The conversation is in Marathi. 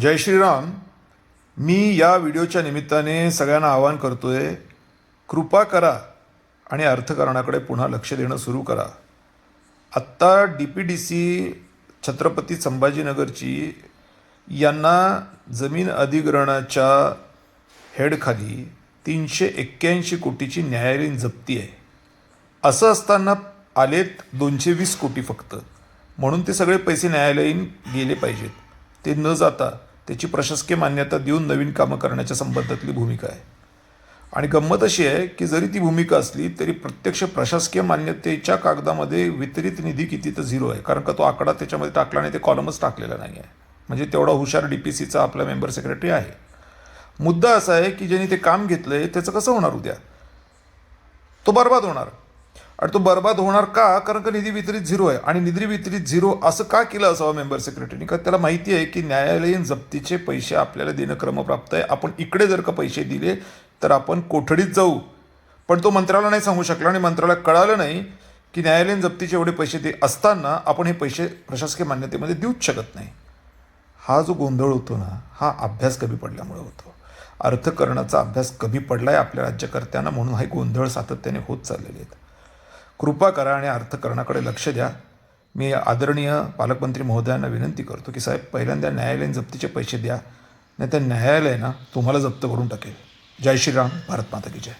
जय श्रीराम. मी या व्हिडिओच्या निमित्ताने सगळ्यांना आवाहन करतो आहे कृपा करा आणि अर्थकारणाकडे पुन्हा लक्ष देणं सुरू करा. आत्ता D P D C Chhatrapati संभाजीनगरची यांना जमीन अधिग्रहणाच्या हेडखाली तीनशे एक्क्याऐंशी कोटीची न्यायालयीन जप्ती आहे. असं असताना आलेत दोनशे वीस कोटी फक्त. म्हणून ते सगळे पैसे न्यायालयीन गेले पाहिजेत. ते न जाता त्याची प्रशासकीय मान्यता देऊन नवीन कामं करण्याच्या संबंधातली भूमिका आहे. आणि गंमत अशी आहे की जरी ती भूमिका असली तरी प्रत्यक्ष प्रशासकीय मान्यतेच्या कागदामध्ये वितरित निधी किती तर झिरो आहे. कारण का तो आकडा त्याच्यामध्ये टाकला नाही ते कॉलमच टाकलेला नाही आहे. म्हणजे तेवढा हुशार डी पी सीचा आपला मेंबर सेक्रेटरी आहे. मुद्दा असा आहे की ज्यांनी ते काम घेतलं आहे त्याचं कसं होणार उद्या? तो बर्बाद होणार. आणि तो बर्बाद होणार का? कारण का निधी वितरित झिरो आहे. आणि निधी वितरित झिरो असं का केलं असावं मेंबर सेक्रेटरीने का त्याला माहिती आहे की न्यायालयीन जप्तीचे पैसे आपल्याला देणं क्रमप्राप्त आहे. आपण इकडे जर का पैसे दिले तर आपण कोठडीत जाऊ. पण तो मंत्र्याला नाही सांगू शकला आणि मंत्र्याला कळालं नाही की न्यायालयीन जप्तीचे एवढे पैसे दे असताना आपण हे पैसे प्रशासकीय मान्यतेमध्ये देऊच शकत नाही. हा जो गोंधळ होतो ना हा अभ्यास कमी पडल्यामुळे होतो. अर्थकरणाचा अभ्यास कमी पडला आहे आपल्या राज्यकर्त्यांना म्हणून हा गोंधळ सातत्याने होत चाललेले आहेत. कृपा करा आणि अर्थकरणाकडे लक्ष द्या. मी आदरणीय पालकमंत्री महोदयांना विनंती करतो की साहेब पहिल्यांदा न्यायालयीन जप्तीचे पैसे द्या नाही तर न्यायालय ना तुम्हाला जप्त करून टाकेल. जय श्रीराम भारत माता की जय.